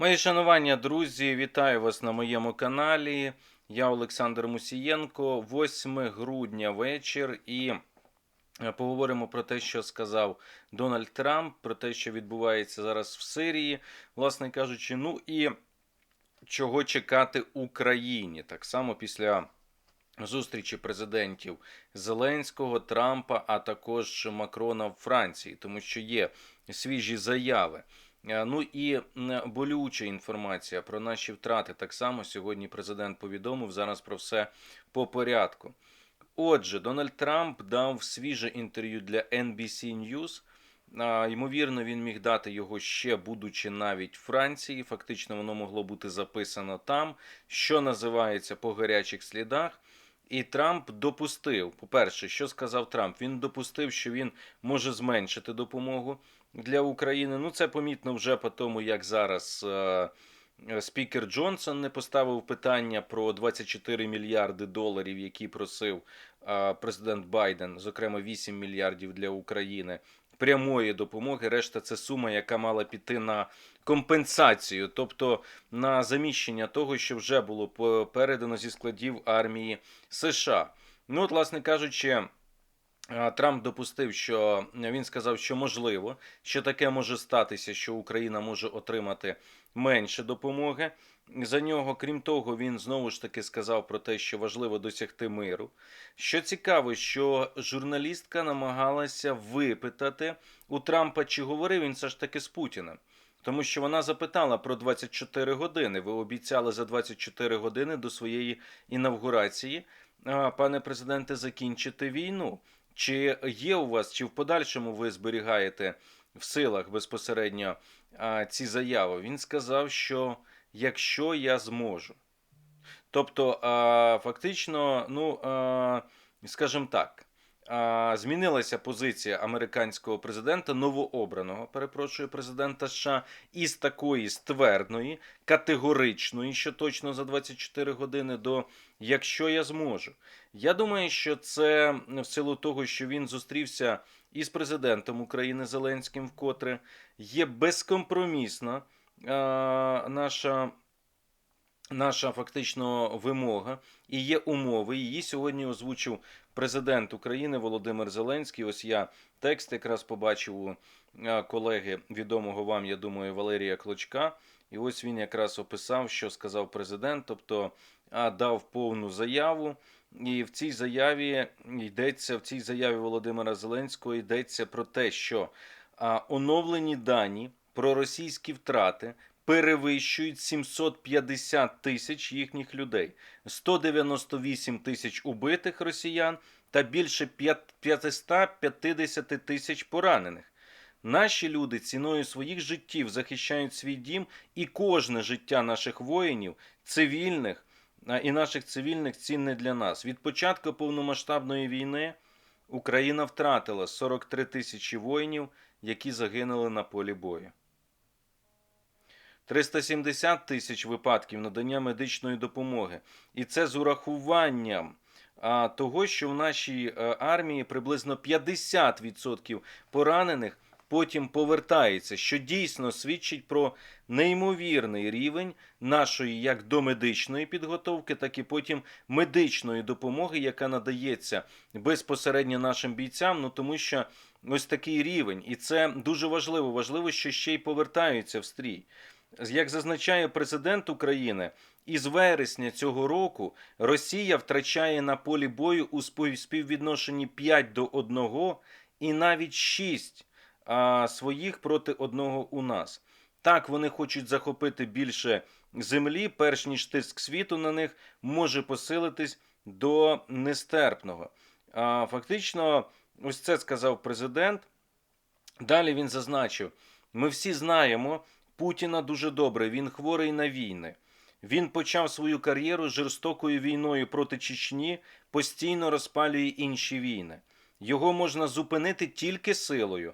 Мої шанування, друзі, вітаю вас на моєму каналі. Я Олександр Мусієнко. 8 грудня вечір і е, поговоримо про те, що сказав Дональд Трамп, про те, що відбувається зараз в Сирії, власне кажучи, ну і чого чекати Україні, так само після. Зустрічі президентів Зеленського, Трампа, а також Макрона в Франції, тому що є свіжі заяви. Е, Ну і болюча інформація про наші втрати. Так само сьогодні президент повідомив зараз про все по порядку. Отже, Дональд Трамп дав свіже інтерв'ю для NBC News. Ймовірно, він міг дати його ще, будучи навіть Франції. Фактично, воно могло бути записано там, що називається по гарячих слідах. І Трамп допустив, по-перше, що сказав Трамп? Він допустив, що він може зменшити допомогу для України. Ну, це помітно вже по тому, як зараз е, спікер Джонсон не поставив питання про 24 мільярди доларів, які просив е, президент Байден, зокрема 8 мільярдів для України. Прямої допомоги, решта це сума, яка мала піти на компенсацію, тобто на заміщення того, що вже було передано зі складів армії США. Ну, от, власне кажучи, Трамп допустив, що він сказав, що можливо, що таке може статися, що Україна може отримати менше допомоги. За нього, крім того, він знову ж таки сказав про те, що важливо досягти миру. Що цікаво, що журналістка намагалася випитати у Трампа, чи говорив він все ж таки з Путіним. Тому що вона запитала про 24 години. Ви обіцяли за 24 години до своєї інавгурації, пане президенте, закінчити війну. Чи є у вас, чи в подальшому ви зберігаєте в силах безпосередньо ці заяви? Він сказав, що якщо я зможу. Тобто, фактично, ну, скажімо так, змінилася позиція американського президента, новообраного, перепрошую, президента США, із такої ствердної, категоричної, що точно за 24 години, до якщо я зможу. Я думаю, що це в силу того, що він зустрівся із президентом України Зеленським, вкотре є безкомпромісна наша. Наша фактично вимога і є умови. Її сьогодні озвучив президент України Володимир Зеленський. Ось я текст якраз побачив у колеги відомого вам, я думаю, Валерія Клочка. І ось він якраз описав, що сказав президент, тобто дав повну заяву. І в цій заяві йдеться в цій заяві Володимира Зеленського йдеться про те, що оновлені дані про російські втрати перевищують 750 тисяч їхніх людей, 198 тисяч убитих росіян та більше п'ят- 550 тисяч поранених. Наші люди ціною своїх життів захищають свій дім, і кожне життя наших воїнів, цивільних і наших цивільних цінне для нас. Від початку повномасштабної війни Україна втратила 43 тисячі воїнів, які загинули на полі бою. 370 тисяч випадків надання медичної допомоги. І це з урахуванням того, що в нашій е, армії приблизно 50% поранених потім повертається, що дійсно свідчить про неймовірний рівень нашої як домедичної підготовки, так і потім медичної допомоги, яка надається безпосередньо нашим бійцям. Ну тому що ось такий рівень, і це дуже важливо. Важливо, що ще й повертаються в стрій. Як зазначає президент України, із вересня цього року Росія втрачає на полі бою у співвідношенні 5 до 1 і навіть 6 а, своїх проти одного у нас. Так, вони хочуть захопити більше землі, перш ніж тиск світу на них може посилитись до нестерпного. А, фактично, ось це сказав президент. Далі він зазначив: ми всі знаємо Путіна дуже добре, він хворий на війни. Він почав свою кар'єру жорстокою війною проти Чечні, постійно розпалює інші війни. Його можна зупинити тільки силою,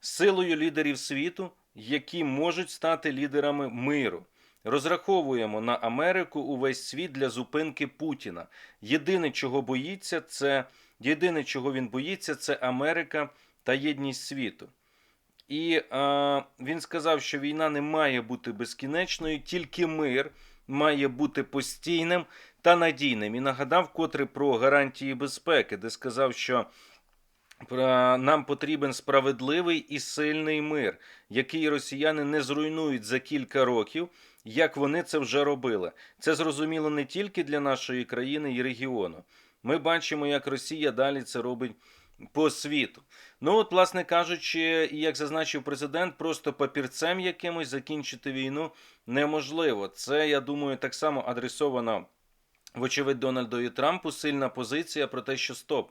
силою лідерів світу, які можуть стати лідерами миру. Розраховуємо на Америку увесь світ для зупинки Путіна. Єдине, чого боїться, це єдине, чого він боїться, це Америка та єдність світу. І е, він сказав, що війна не має бути безкінечною, тільки мир має бути постійним та надійним. І нагадав котре про гарантії безпеки, де сказав, що е, нам потрібен справедливий і сильний мир, який росіяни не зруйнують за кілька років, як вони це вже робили. Це зрозуміло не тільки для нашої країни і регіону. Ми бачимо, як Росія далі це робить по світу. Ну, от, власне кажучи, як зазначив президент, просто папірцем якимось закінчити війну неможливо. Це, я думаю, так само адресовано, вочевидь, Дональдові Трампу сильна позиція про те, що стоп.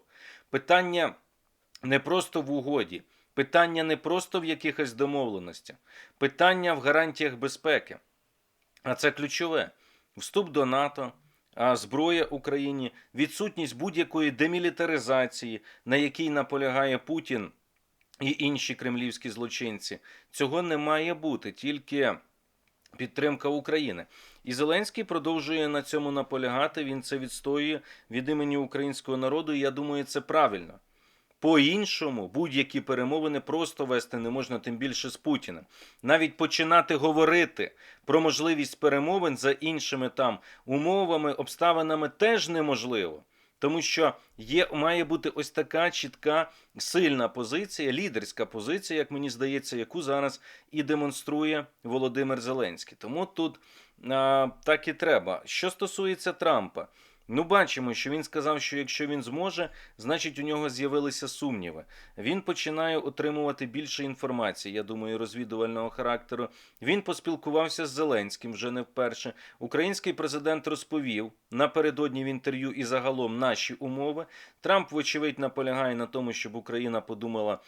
Питання не просто в угоді, питання не просто в якихось домовленостях, питання в гарантіях безпеки. А це ключове: вступ до НАТО, зброя Україні, відсутність будь-якої демілітаризації, на якій наполягає Путін і інші кремлівські злочинці. Цього не має бути, тільки підтримка України. І Зеленський продовжує на цьому наполягати. Він це відстоює від імені українського народу. І я думаю, це правильно. По-іншому будь-які перемовини просто вести не можна, тим більше з Путіним. Навіть починати говорити про можливість перемовин за іншими там умовами, обставинами теж неможливо. Тому що є, має бути ось така чітка, сильна позиція, лідерська позиція, як мені здається, яку зараз і демонструє Володимир Зеленський. Тому тут а, так і треба. Що стосується Трампа, ну бачимо, що він сказав, що якщо він зможе, значить у нього з'явилися сумніви. Він починає отримувати більше інформації, я думаю, розвідувального характеру. Він поспілкувався з Зеленським вже не вперше. Український президент розповів напередодні в інтерв'ю і загалом наші умови. Трамп, вочевидь, наполягає на тому, щоб Україна подумала,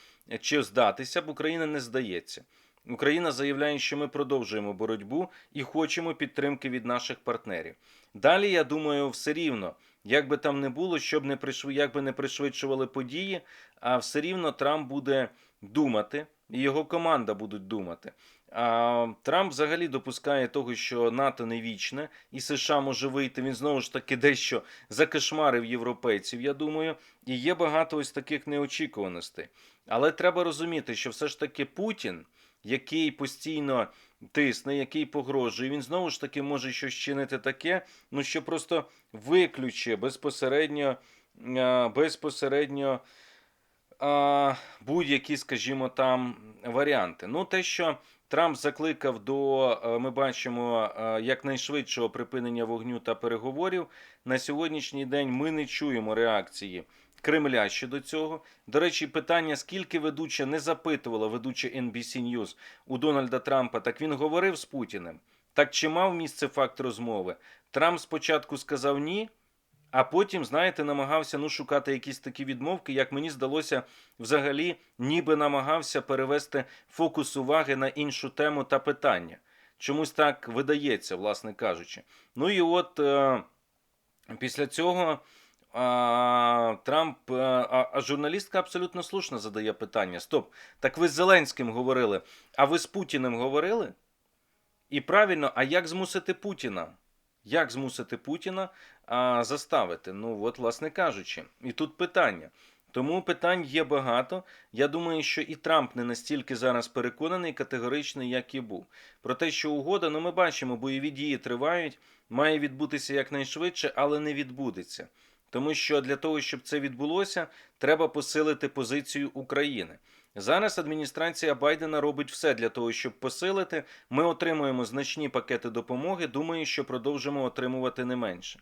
чи здатися, б Україна не здається. Україна заявляє, що ми продовжуємо боротьбу і хочемо підтримки від наших партнерів. Далі, я думаю, все рівно, як би там не було, щоб не пришв... як би не пришвидшували події, а все рівно Трамп буде думати, і його команда будуть думати. А Трамп взагалі допускає того, що НАТО не вічне, і США може вийти. Він знову ж таки дещо закошмарив європейців, я думаю, і є багато ось таких неочікуваностей. Але треба розуміти, що все ж таки Путін, який постійно тисне, який погрожує, він знову ж таки може щось чинити таке, ну що просто виключує безпосередньо, безпосередньо будь-які, скажімо, там варіанти. Ну, те, що Трамп закликав до, е, ми бачимо, е, якнайшвидшого припинення вогню та переговорів. На сьогоднішній день ми не чуємо реакції Кремля щодо цього. До речі, питання, скільки ведуча не запитувала ведуча NBC News у Дональда Трампа, так він говорив з Путіним. Так чи мав місце факт розмови? Трамп спочатку сказав ні. А потім, знаєте, намагався ну, шукати якісь такі відмовки, як мені здалося, взагалі, ніби намагався перевести фокус уваги на іншу тему та питання. Чомусь так видається, власне кажучи. Ну і от е, після цього Трамп, е, а, а журналістка абсолютно слушно задає питання: Стоп, так ви з Зеленським говорили, а ви з Путіним говорили? І правильно, а як змусити Путіна? Як змусити Путіна а, заставити? Ну, от, власне кажучи, і тут питання. Тому питань є багато. Я думаю, що і Трамп не настільки зараз переконаний, категоричний, як і був. Про те, що угода, ну ми бачимо, бойові дії тривають, має відбутися якнайшвидше, але не відбудеться. Тому що для того, щоб це відбулося, треба посилити позицію України. Зараз адміністрація Байдена робить все для того, щоб посилити. Ми отримуємо значні пакети допомоги. Думаю, що продовжимо отримувати не менше.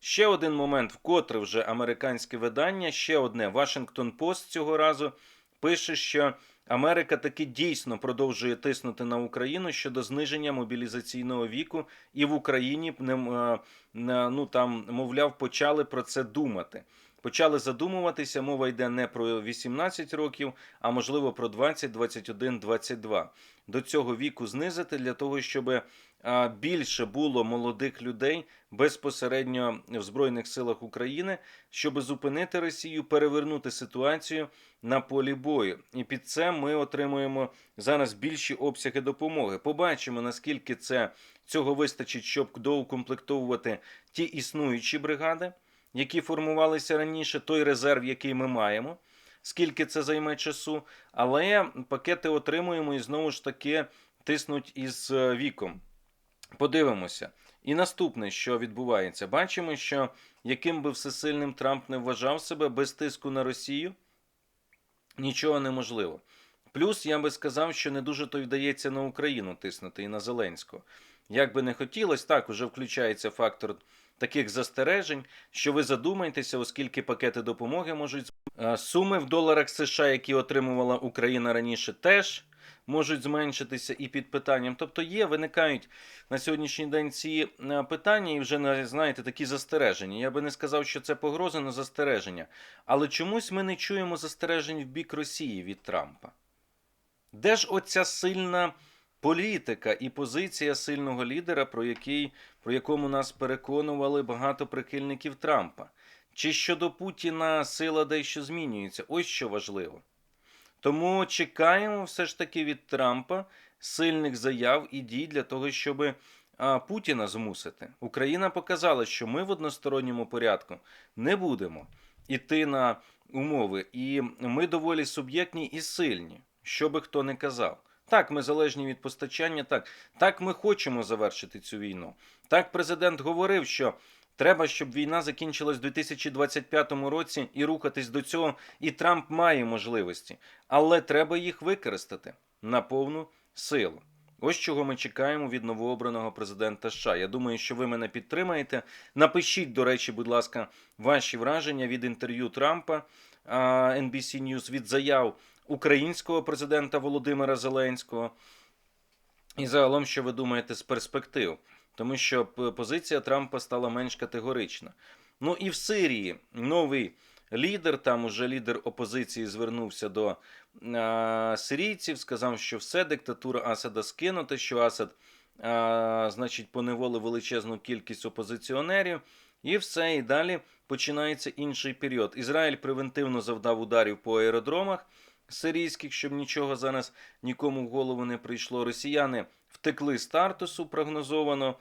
Ще один момент, вкотре вже американське видання, ще одне Вашингтон Пост цього разу пише, що Америка таки дійсно продовжує тиснути на Україну щодо зниження мобілізаційного віку, і в Україні ну там, мовляв, почали про це думати. Почали задумуватися, мова йде не про 18 років, а можливо про 20, 21, 22. До цього віку знизити для того, щоб більше було молодих людей безпосередньо в Збройних силах України, щоб зупинити Росію, перевернути ситуацію на полі бою. І під це ми отримуємо зараз більші обсяги допомоги. Побачимо, наскільки це цього вистачить, щоб доукомплектовувати ті існуючі бригади які формувалися раніше, той резерв, який ми маємо. скільки це займе часу, але пакети отримуємо і знову ж таки тиснуть із е, віком. Подивимося. І наступне, що відбувається, бачимо, що яким би всесильним Трамп не вважав себе без тиску на Росію, нічого неможливо. Плюс я би сказав, що не дуже то вдається на Україну тиснути і на Зеленського. Як би не хотілося, так уже включається фактор таких застережень, що ви задумаєтеся, оскільки пакети допомоги можуть суми в доларах США, які отримувала Україна раніше, теж можуть зменшитися і під питанням. Тобто є, виникають на сьогоднішній день ці е, питання і вже на- знаєте такі застереження. Я би не сказав, що це погроза, але застереження. Але чомусь ми не чуємо застережень в бік Росії від Трампа. Де ж оця сильна політика і позиція сильного лідера, про, який, про якому нас переконували багато прихильників Трампа? Чи щодо Путіна сила дещо змінюється? Ось що важливо. Тому чекаємо все ж таки від Трампа сильних заяв і дій для того, щоб Путіна змусити. Україна показала, що ми в односторонньому порядку не будемо іти на умови, і ми доволі суб'єктні і сильні, що би хто не казав. Так, ми залежні від постачання, так, так ми хочемо завершити цю війну. Так, президент говорив, що треба, щоб війна закінчилась у 2025 році і рухатись до цього. І Трамп має можливості, але треба їх використати на повну силу. Ось чого ми чекаємо від новообраного президента США. Я думаю, що ви мене підтримаєте. Напишіть, до речі, будь ласка, ваші враження від інтерв'ю Трампа NBC News, від заяв українського президента Володимира Зеленського. І загалом, що ви думаєте з перспектив, тому що позиція Трампа стала менш категорична. Ну і в Сирії новий лідер, там уже лідер опозиції звернувся до а, сирійців, сказав, що все, диктатура Асада скинута, що Асад, а, значить, поневолив величезну кількість опозиціонерів, і все, і далі починається інший період. Ізраїль превентивно завдав ударів по аеродромах сирійських, щоб нічого зараз нікому в голову не прийшло. Росіяни втекли з Тартусу прогнозовано,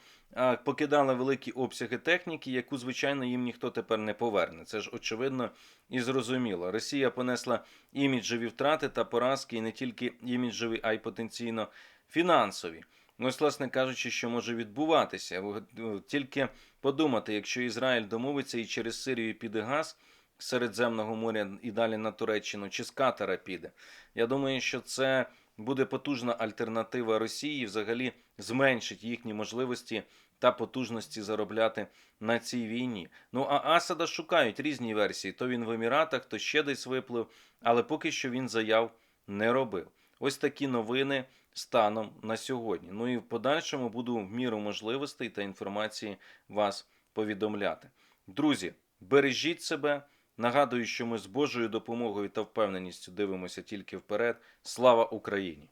покидали великі обсяги техніки, яку, звичайно, їм ніхто тепер не поверне. Це ж очевидно і зрозуміло. Росія понесла іміджеві втрати та поразки, і не тільки іміджеві, а й потенційно фінансові. Ну, ось, власне кажучи, що може відбуватися. Е, Тільки подумати, якщо Ізраїль домовиться і через Сирію піде газ Середземного моря і далі на Туреччину, чи з Катара піде. Я думаю, що це буде потужна альтернатива Росії, взагалі зменшить їхні можливості та потужності заробляти на цій війні. Ну а Асада шукають різні версії: то він в Еміратах, то ще десь виплив, але поки що він заяв не робив. Ось такі новини станом на сьогодні. Ну і в подальшому буду в міру можливостей та інформації вас повідомляти. Друзі, бережіть себе. Нагадую, що ми з Божою допомогою та впевненістю дивимося тільки вперед. Слава Україні!